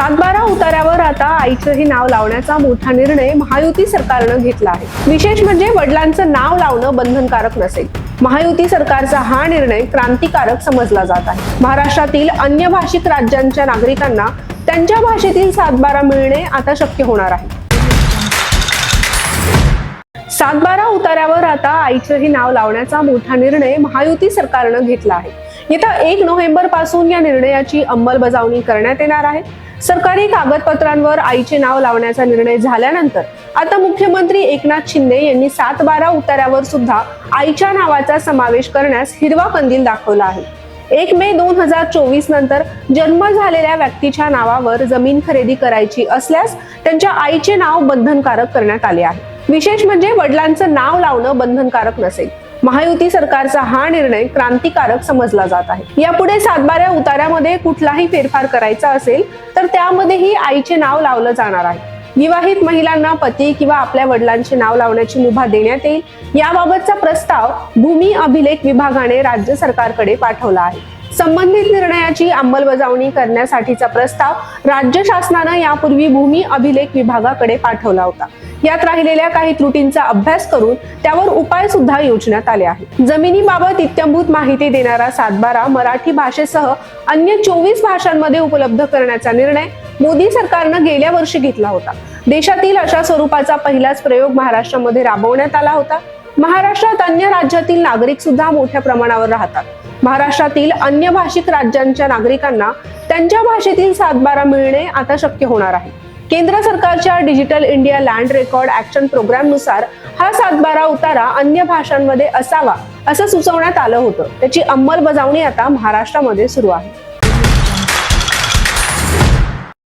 सातबारा उतार्यावर आता आईचंही नाव लावण्याचा मोठा निर्णय महायुती सरकारनं घेतला आहे. विशेष म्हणजे वडिलांचं नाव लावणं बंधनकारक नसेल. महायुती सरकारचा हा निर्णय क्रांतिकारक समजला जात आहे. महाराष्ट्रातील अन्य भाषिक राज्यांच्या नागरिकांना त्यांच्या भाषेतील सातबारा मिळणे आता शक्य होणार आहे. सातबारा उतार्यावर आता आईचंही नाव लावण्याचा मोठा निर्णय महायुती सरकारनं घेतला आहे. येत्या एक नोव्हेंबरपासून या निर्णयाची अंमलबजावणी करण्यात येणार आहे. सरकारी कागदपत्रांवर आईचे नाव लावण्याचा निर्णय झाल्यानंतर आता मुख्यमंत्री एकनाथ शिंदे यांनी सात बारा उतार्यावर सुद्धा आईच्या नावाचा समावेश करण्यास हिरवा कंदील दाखवला आहे. एक मे दोन हजार चोवीस नंतर जन्म झालेल्या व्यक्तीच्या नावावर जमीन खरेदी करायची असल्यास त्यांच्या आईचे नाव बंधनकारक करण्यात आले आहे. विशेष म्हणजे वडिलांचं नाव लावणं बंधनकारक नसेल. महायुती सरकारचा हा निर्णय क्रांतिकारक समजला जात आहे. यापुढे सातबाऱ्या उतार्यामध्ये कुठलाही फेरफार करायचा असेल तर त्यामध्येही आईचे नाव लावलं जाणार आहे. विवाहित महिलांना पती किंवा आपल्या वडिलांचे नाव लावण्याची मुभा देण्यात येईल. याबाबतचा प्रस्ताव भूमी अभिलेख विभागाने राज्य सरकारकडे पाठवला आहे. संबंधित निर्णयाची अंमलबजावणी करण्यासाठीचा प्रस्ताव राज्य शासनानं यापूर्वी भूमी अभिलेख विभागाकडे पाठवला होता. यात राहिलेल्या काही त्रुटींचा अभ्यास करून त्यावर उपाय सुद्धा योजण्यात आले आहेत. जमिनीबाबत इत्यंभूत माहिती देणारा सातबारा मराठी भाषेसह अन्य चोवीस भाषांमध्ये उपलब्ध करण्याचा निर्णय मोदी सरकारनं गेल्या वर्षी घेतला होता. देशातील अशा स्वरूपाचा पहिलाच प्रयोग महाराष्ट्रामध्ये राबवण्यात आला होता. महाराष्ट्रात अन्य राज्यातील नागरिक सुद्धा मोठ्या प्रमाणावर राहतात. महाराष्ट्रातील अन्य भाषिक राज्यांच्या नागरिकांना त्यांच्या भाषेतील सातबारा मिळणे आता शक्य होणार आहे. केंद्र सरकारच्या digital India land record action प्रोग्रामनुसार हा सातबारा उतारा अन्य भाषांमध्ये असावा असं सुचवण्यात आलं होतं. त्याची अंमलबजावणी आता महाराष्ट्रामध्ये सुरू आहे.